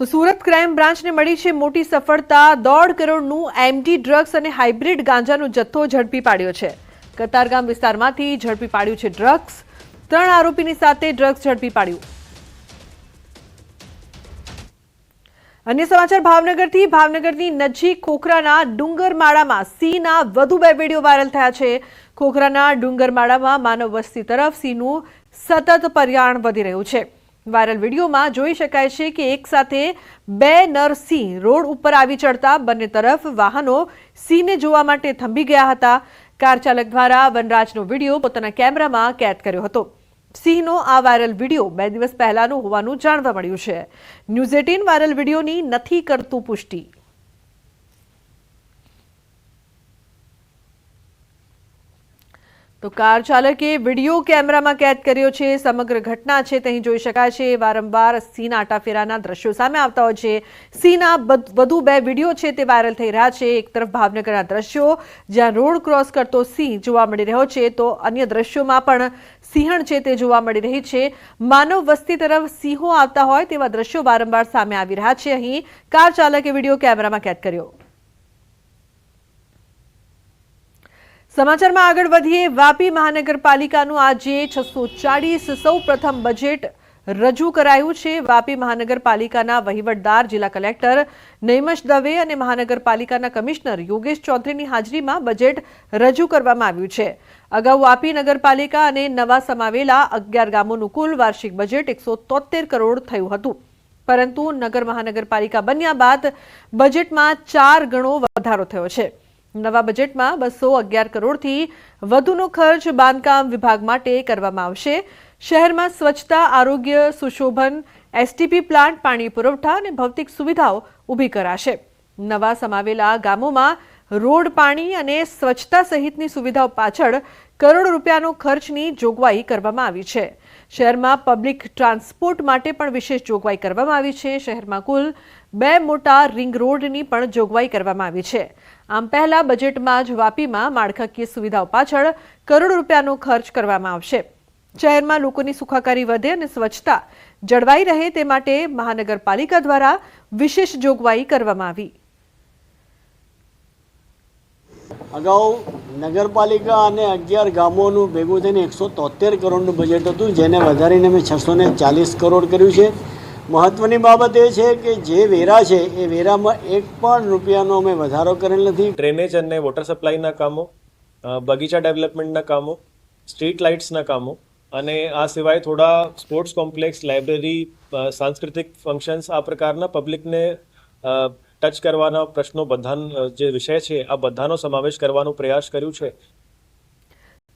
તો સુરત ક્રાઇમ બ્રાન્ચને મળી છે મોટી સફળતા. દોઢ કરોડનું એમડી ડ્રગ્સ અને હાઇબ્રિડ ગાંજાનો જથ્થો ઝડપી પાડ્યો છે. કતારગામ વિસ્તારમાંથી ઝડપી પાડ્યું છે ડ્રગ્સ. ત્રણ આરોપીની સાથે ડ્રગ્સ ઝડપી પાડ્યું. અન્ય સમાચાર, ભાવનગરથી. ભાવનગરની નજીક ખોખરાના ડુંગરમાળામાં સિંહના વધુ બે વીડિયો વાયરલ થયા છે. ખોખરાના ડુંગરમાળામાં માનવ વસ્તી તરફ સિંહનું સતત પર્યાણ વધી રહ્યું છે. વાયરલ વિડીયોમાં જોઈ શકાય છે કે એક સાથે બે નર સિંહ રોડ ઉપર આવી ચડતા બંને તરફ વાહનો સિંહને જોવા માટે થંભી ગયા હતા. કાર ચાલક દ્વારા વનરાજનો વીડિયો પોતાના કેમેરામાં કેદ કર્યો હતો. સિંહનો આ વાયરલ વીડિયો બે દિવસ પહેલાનો હોવાનું જાણવા મળ્યું છે. ન્યૂઝ એટીન વાયરલ વિડીયોની નથી કરતું પુષ્ટિ. તો કાર ચાલકે વીડિયો કેમેરામાં કેદ કર્યો છે. સમગ્ર ઘટના છે તે જોઈ શકાય છે. વારંવાર સિંહના આટાફેરાના દ્રશ્યો સામે આવતા હોય છે. સિંહના વધુ બે વીડિયો છે તે વાયરલ થઈ રહ્યા છે. એક તરફ ભાવનગરના દ્રશ્યો, જ્યાં રોડ ક્રોસ કરતો સિંહ જોવા મળી રહ્યો છે, તો અન્ય દ્રશ્યોમાં પણ સિંહણ છે તે જોવા મળી રહી છે. માનવ વસ્તી તરફ સિંહો આવતા હોય તેવા દ્રશ્યો વારંવાર સામે આવી રહ્યા છે. અહીં કાર ચાલકે વીડિયો કેમેરામાં કેદ કર્યો. સમાચારમાં આગળ વધીએ. વાપી મહાનગરપાલિકાનું આજે છસો ચાળીસ સૌ પ્રથમ બજેટ રજૂ કરાયું છે. વાપી મહાનગરપાલિકાના વહીવટદાર જિલ્લા કલેક્ટર નૈમશ દવે અને મહાનગરપાલિકાના કમિશનર યોગેશ ચૌધરીની હાજરીમાં બજેટ રજૂ કરવામાં આવ્યું છે. અગાઉ વાપી નગરપાલિકા અને નવા સમાવેલા અગિયાર ગામોનું કુલ વાર્ષિક બજેટ એકસો કરોડ થયું હતું. પરંતુ નગર મહાનગરપાલિકા બન્યા બાદ બજેટમાં ચાર ગણો વધારો થયો છે. નવા બજેટમાં બસો અગિયાર કરોડથી વધુનો ખર્ચ બાંધકામ વિભાગ માટે કરવામાં આવશે. શહેરમાં સ્વચ્છતા, આરોગ્ય, સુશોભન એસટીપી પ્લાન્ટ, પાણી પુરવઠા અને ભૌતિક સુવિધાઓ ઊભી કરાશે. નવા સમાવેલા ગામોમાં રોડ પાણી અને સ્વચ્છતા સહિતની સુવિધાઓ પાછળ કરોડ રૂપિયાનો ખર્ચની જોગવાઈ કરવામાં આવી છે. શહેરમાં પબ્લિક ટ્રાન્સપોર્ટ માટે પણ વિશેષ જોગવાઈ કરવામાં આવી છે. શહેરમાં કુલ બે મોટા રિંગ રોડની પણ જોગવાઈ કરવામાં આવી છે. આમ પહેલા બજેટમાં જ વાપીમાં માળખાકીય સુવિધાઓ પાછળ કરોડ રૂપિયાનો ખર્ચ કરવામાં આવશે. શહેરમાં લોકોની સુખાકારી વધે અને સ્વચ્છતા જળવાઈ રહે તે માટે મહાનગરપાલિકા દ્વારા વિશેષ જોગવાઈ કરવામાં આવી. અગાઉ નગરપાલિકા અને અગિયાર ગામોનું ભેગું થઈને એકસો તોતેર કરોડનું બજેટ હતું, જેને વધારીને અમે છસો ને ચાલીસ કરોડ કર્યું છે. મહત્ત્વની બાબત એ છે કે જે વેરા છે, એ વેરામાં એક પણ રૂપિયાનો અમે વધારો કરેલ નથી. ડ્રેનેજ અને વોટર સપ્લાયના કામો બગીચા ડેવલપમેન્ટના કામો સ્ટ્રીટ લાઇટ્સના કામો અને આ સિવાય થોડા સ્પોર્ટ્સ કોમ્પ્લેક્સ લાઇબ્રેરી સાંસ્કૃતિક ફંક્શન્સ આ પ્રકારના પબ્લિકને ટચ કરવાના, પ્રશ્નો બધા જે વિષય છે, આ બધાનો સમાવેશ કરવાનો પ્રયાસ કર્યું છે.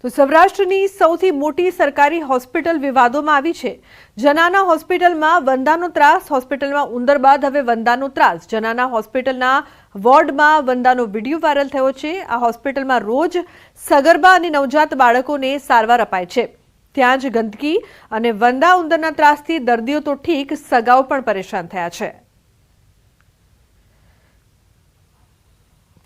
તો સૌરાષ્ટ્રની સૌથી મોટી સરકારી હોસ્પિટલ વિવાદોમાં આવી છે. જનાના હોસ્પિટલમાં વંદાનો ત્રાસ, હોસ્પિટલમાં ઉંદર બાદ હવે વંદાનો ત્રાસ. જનાના હોસ્પિટલના વોર્ડમાં વંદાનો વીડિયો વાયરલ થયો છે. આ હોસ્પિટલમાં રોજ સગર્ભા અને નવજાત બાળકોને સારવાર અપાય છે. ત્યાં જ ગંદકી અને વંદા ઉંદરના ત્રાસથી દર્દીઓ તો ઠીક, સગાઓ પણ પરેશાન થયા છે.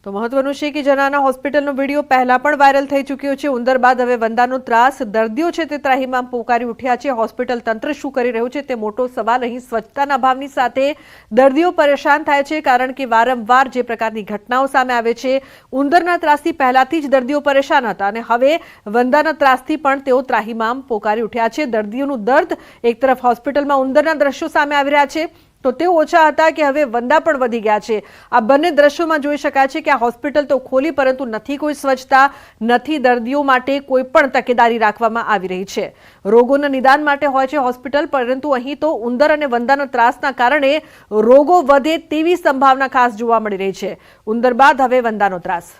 તો મહત્વનું છે કે જનાના હોસ્પિટલનો વીડિયો પહેલા પણ વાયરલ થઈ ચૂક્યો છે. ઉંદર બાદ હવે વંદાનો ત્રાસ, દર્દીઓ છે તે ત્રાહીમામ પોકારી ઉઠ્યા છે. હોસ્પિટલ તંત્ર શું કરી રહ્યું છે તે મોટો સવાલ અહીં સ્વચ્છતાના અભાવની સાથે દર્દીઓ પરેશાન થાય છે કારણ કે વારંવાર જે પ્રકારની ઘટનાઓ સામે આવે છે, ઉંદરના ત્રાસથી પહેલાથી જ દર્દીઓ પરેશાન હતા અને હવે વંદાના ત્રાસથી પણ તેઓ ત્રાહીમામ પોકારી ઉઠ્યા છે. દર્દીઓનું દર્દ એક તરફ હોસ્પિટલમાં ઉંદરના દ્રશ્યો સામે આવી રહ્યા છે તો તે ઓછા હતા કે હવે વંદા પણ વધી ગયા છે. આ બંને દ્રશ્યોમાં જોઈ શકાય છે કે આ હોસ્પિટલ તો ખોલી, પરંતુ નથી કોઈ સ્વચ્છતા, નથી દર્દીઓ માટે કોઈ પણ તકેદારી રાખવામાં આવી રહી છે. રોગોના નિદાન માટે હોય છે હોસ્પિટલ, પરંતુ અહીં તો ઉંદર અને વંદાના ત્રાસના કારણે રોગો વધે તેવી સંભાવના ખાસ જોવા મળી રહી છે. ઉંદર બાદ હવે વંદાનો ત્રાસ.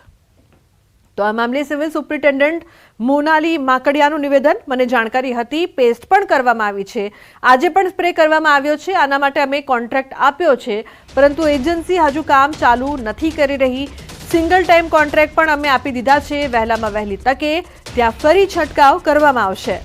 તો આ મામલે સિવિલ સુપ્રિન્ટેન્ડન્ટ મોનાલી માકડિયાનું નિવેદન મને જાણકારી હતી, પેસ્ટ પણ કરવામાં આવી છે. આજે પણ સ્પ્રે કરવામાં આવ્યો છે, આના માટે અમે કોન્ટ્રાક્ટ આપ્યો છે. પરંતુ એજન્સી હજુ કામ ચાલુ નથી કરી રહી. સિંગલ ટાઈમ કોન્ટ્રાક્ટ પણ અમે આપી દીધા છે, વહેલામાં વહેલી તકે. ત્યાં ફરી છંટકાવ કરવામાં આવશે.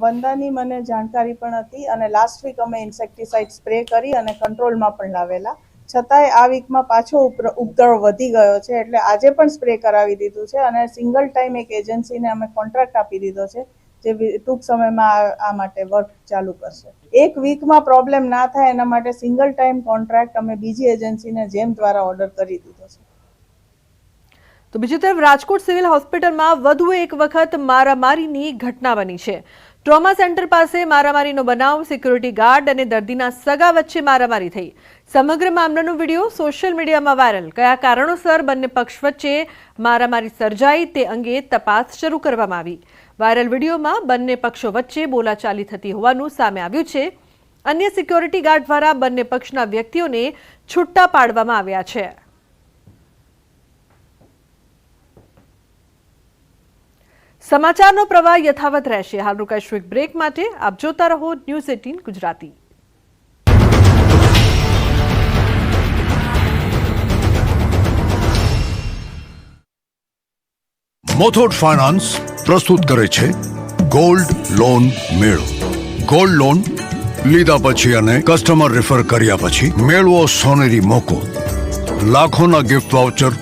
વંદાની મને જાણકારી પણ હતી અને લાસ્ટ વીક અમે ઇન્સેક્ટિસાઇડ સ્પ્રે કરી અને કંટ્રોલમાં પણ લાવેલા. છતાંય આ વીકમાં પાછો ઉપદ્ર- ઉપદ્રવ વધી ગયો છે, એટલે આજે પણ સ્પ્રે કરાવી દીધું છે અને સિંગલ ટાઈમ એક એજન્સીને અમે કોન્ટ્રાક્ટ આપી દીધો છે, જે ટૂંક સમયમાં આ માટે વર્ક ચાલુ કરશે. એક વીકમાં પ્રોબ્લેમ ના થાય એના માટે સિંગલ ટાઈમ કોન્ટ્રાક્ટ અમે બીજી એજન્સીને જેમ દ્વારા ઓર્ડર કરી દીધો છે. તો બીજી તરફ રાજકોટ સિવિલ હોસ્પિટલમાં વધુ એક વખત મારામારીની ઘટના બની છે. ટ્રોમા સેન્ટર પાસે મારામારીનો બનાવ, સિક્યુરિટી ગાર્ડ અને દર્દીના સગા વચ્ચે મારામારી થઈ. સમગ્ર મામલાનો વીડિયો સોશિયલ મીડિયામાં વાયરલ. કયા કારણોસર બંને પક્ષ વચ્ચે મારામારી સર્જાઈ તે અંગે તપાસ શરૂ કરવામાં આવી. વાયરલ વિડીયોમાં બંને પક્ષો વચ્ચે બોલાચાલી થતી હોવાનું સામે આવ્યું છે. અન્ય સિક્યોરિટી ગાર્ડ દ્વારા બંને પક્ષના વ્યક્તિઓને છૂટા પાડવામાં આવ્યા છે. સમાચારનો પ્રવાહ યથાવત રહેશે. હાલ રોકાઈશું એક બ્રેક માટે આપ જોતા રહો news eighteen Gujarati. Muthoot finance પ્રસ્તુત કરે છે ગોલ્ડ લોન મેળો. ગોલ્ડ લોન લીધા પછી અને કસ્ટમર રેફર કર્યા પછી મેળવો સોનેરી મોકો. લાખોના ગિફ્ટ વાઉચર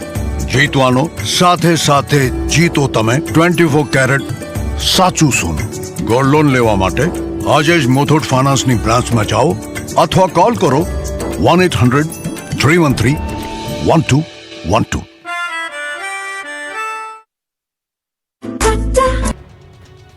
જીતવાનો સાથે સાથે જીતો તમે ટ્વેન્ટી ફોર કેરેટ સાચું સોનું. ગોલ્ડ લોન લેવા માટે આજે જ મોથોટ ફાઇનાન્સની બ્રાન્ચમાં જાઓ અથવા કોલ કરો one eight hundred three one three one two one two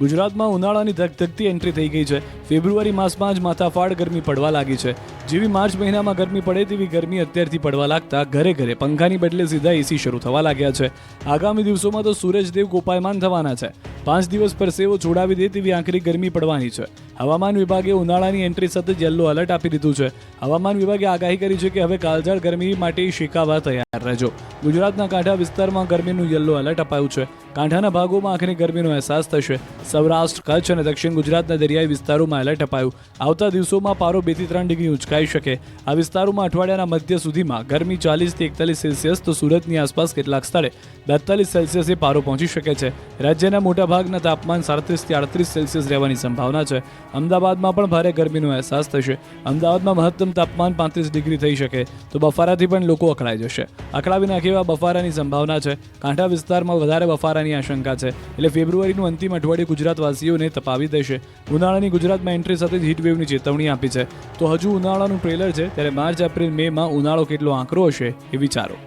ગુજરાતમાં ઉનાળાની ધગધગતી એન્ટ્રી થઈ ગઈ છે. ફેબ્રુઆરી માસમાં જ માથાફાડ ગરમી પડવા લાગી છે. જેવી માર્ચ મહિનામાં ગરમી પડે તેવી ગરમી અત્યારથી પડવા લાગતા ઘરે ઘરે પંખાની બદલે સીધા એસી શરૂ થવા લાગ્યા છે. આગામી દિવસોમાં તો સૂરજદેવ કોપાયમાન થવાના છે. પાંચ દિવસ પરસેવો છોડાવી દે તેવી આખરી ગરમી પડવાની છે. હવામાન વિભાગે ઉનાળાની એન્ટ્રી સતત યલો એલર્ટ આપી દીધું છે. હવામાન વિભાગે આગાહી કરી છે કે હવે કાળઝાળ ગરમી માટે શેકાવા તૈયાર રહેજો. ગુજરાતના કાંઠા વિસ્તારમાં ગરમીનું યલો એલર્ટ અપાયું છે. કાંઠાના ભાગોમાં આખરી ગરમીનો અહેસાસ થશે. સૌરાષ્ટ્ર, કચ્છ અને દક્ષિણ ગુજરાતના દરિયાઈ વિસ્તારોમાં એલર્ટ અપાયું. આવતા દિવસોમાં પારો બેથી ત્રણ ડિગ્રી ઉંચકાઈ શકે. આ વિસ્તારોમાં અઠવાડિયાના મધ્ય સુધીમાં ગરમી ચાલીસથી એકતાલીસ સેલ્સિયસ તો સુરતની આસપાસ કેટલાક સ્થળે બેતાલીસ સેલ્સિયસે પારો પહોંચી શકે છે. રાજ્યના મોટાભાગના તાપમાન સાડત્રીસથી આડત્રીસ સેલ્સિયસ રહેવાની સંભાવના છે. અમદાવાદમાં પણ ભારે ગરમીનો અહેસાસ થશે. અમદાવાદમાં મહત્તમ તાપમાન પાંત્રીસ ડિગ્રી થઈ શકે. તો બફારાથી પણ લોકો અકળાઈ જશે. અકળાવી નાખે એવા બફારાની સંભાવના છે. કાંઠા વિસ્તારમાં વધારે બફારાની આશંકા છે. એટલે ફેબ્રુઆરીનું અંતિમ અઠવાડિયું ગુજરાતવાસીઓને તપાવી દેશે. ઉનાળાની ગુજરાતમાં એન્ટ્રી સાથે જ હીટવેવની ચેતવણી આપી છે. તો હજુ ઉનાળાનું ટ્રેલર છે, ત્યારે માર્ચ, એપ્રિલ મેમાં ઉનાળો કેટલો આંકરો હશે એ વિચારો.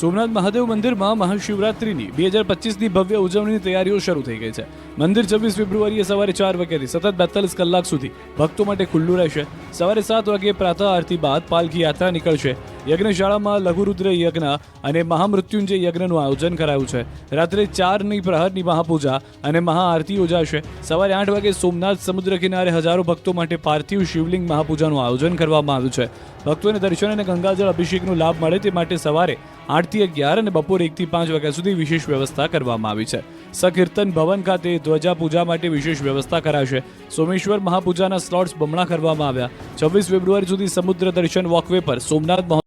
સોમનાથ મહાદેવ મંદિરમાં મહાશિવરાત્રિની બે હજાર પચીસની ભવ્ય ઉજવણીની તૈયારીઓ શરૂ થઈ ગઈ છે. મંદિર છવ્વીસ ફેબ્રુઆરીએ સવારે ચાર વાગ્યાથી સતત બેતાલીસ કલાક સુધી ભક્તો માટે ખુલ્લું રહેશે. સવારે સાત વાગ્યે પ્રાતઃ આરતી બાદ પાલખી યાત્રા નીકળશે. યજ્ઞશાળામાં લઘુરુદ્ર યજ્ઞ અને મહામૃત્યુંજય યજ્ઞનું આયોજન કરાયું છે. રાત્રે ચારની પ્રહરની મહાપૂજા અને મહાઆરતી યોજાશે. સવારે આઠ વાગે સોમનાથ સમુદ્ર કિનારે હજારો ભક્તો માટે પાર્થિવ શિવલિંગ મહાપૂજાનું આયોજન કરવામાં આવ્યું છે. ભક્તોને દર્શન અને ગંગાજળ અભિષેકનો લાભ મળે તે માટે સવારે આઠથી અગિયાર અને બપોરે એકથી પાંચ વાગ્યા સુધી વિશેષ વ્યવસ્થા કરવામાં આવી છે. સકીર્તન ભવન ખાતે ધ્વજા પૂજા માટે વિશેષ વ્યવસ્થા કરાશે. સોમેશ્વર મહાપૂજાના સ્લોટ્સ બમણા કરવામાં આવ્યા. છવ્વીસ ફેબ્રુઆરી સુધી સમુદ્ર દર્શન વોકવે પર સોમનાથ